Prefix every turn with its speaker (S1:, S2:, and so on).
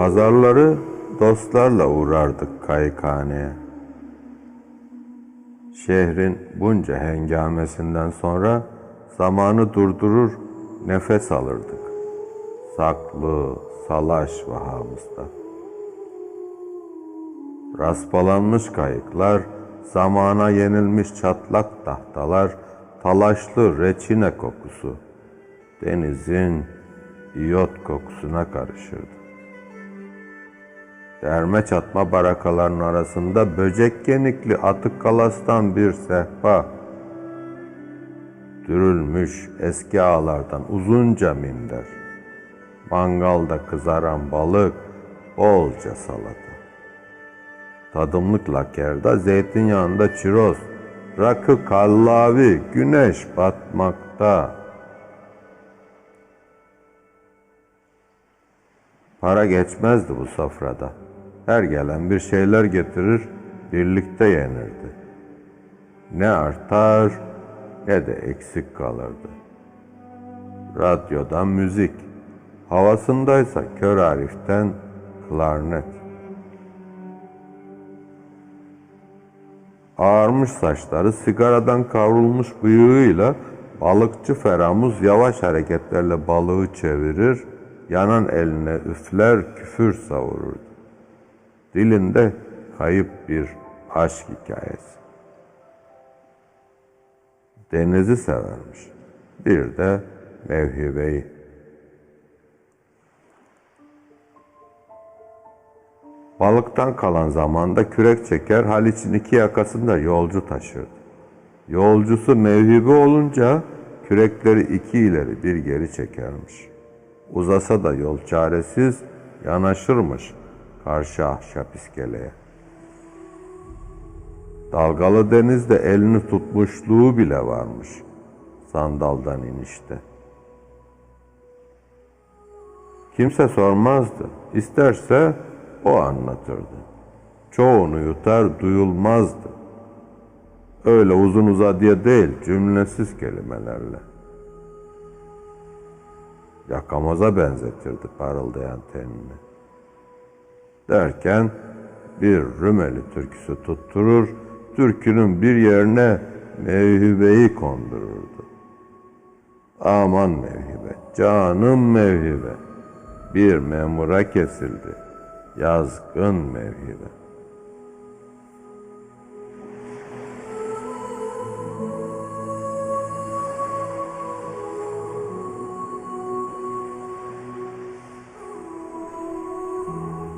S1: Pazarları dostlarla uğrardık kayıkhaneye. Şehrin bunca hengamesinden sonra zamanı durdurur, nefes alırdık. Saklı, salaş vahamızda. Raspalanmış kayıklar, zamana yenilmiş çatlak tahtalar, talaşlı reçine kokusu, denizin iyot kokusuna karışırdı. Derme çatma barakaların arasında böcek genikli atık kalastan bir sehpa, dürülmüş eski ağlardan uzunca minder, mangalda kızaran balık, bolca salata. Tadımlık lakerda zeytinyağında çiroz, rakı kallavi, güneş batmakta. Para geçmezdi bu sofrada. Her gelen bir şeyler getirir, birlikte yenirdi. Ne artar ne de eksik kalırdı. Radyodan müzik, havasındaysa kör Arif'ten klarnet. Ağarmış saçları sigaradan kavrulmuş bıyığıyla balıkçı Feramuz yavaş hareketlerle balığı çevirir, yanan eline üfler küfür savururdu. Dilinde kayıp bir aşk hikayesi. Denizi severmiş. Bir de mevhibeyi. Balıktan kalan zamanda kürek çeker, Haliç'in iki yakasında yolcu taşırdı. Yolcusu mevhibe olunca kürekleri iki ileri bir geri çekermiş. Uzasa da yol çaresiz yanaşırmış karşı ahşap iskeleye. Dalgalı denizde elini tutmuşluğu bile varmış sandaldan inişte. Kimse sormazdı. İsterse o anlatırdı. Çoğunu yutar duyulmazdı. Öyle uzun uzadıya değil cümlesiz kelimelerle. Yakamoza benzetirdi parıldayan tenini. Derken bir Rümeli türküsü tutturur, türkünün bir yerine mevhibeyi kondururdu. Aman mevhibe, canım mevhibe, bir memura kesildi, yazgın mevhibe.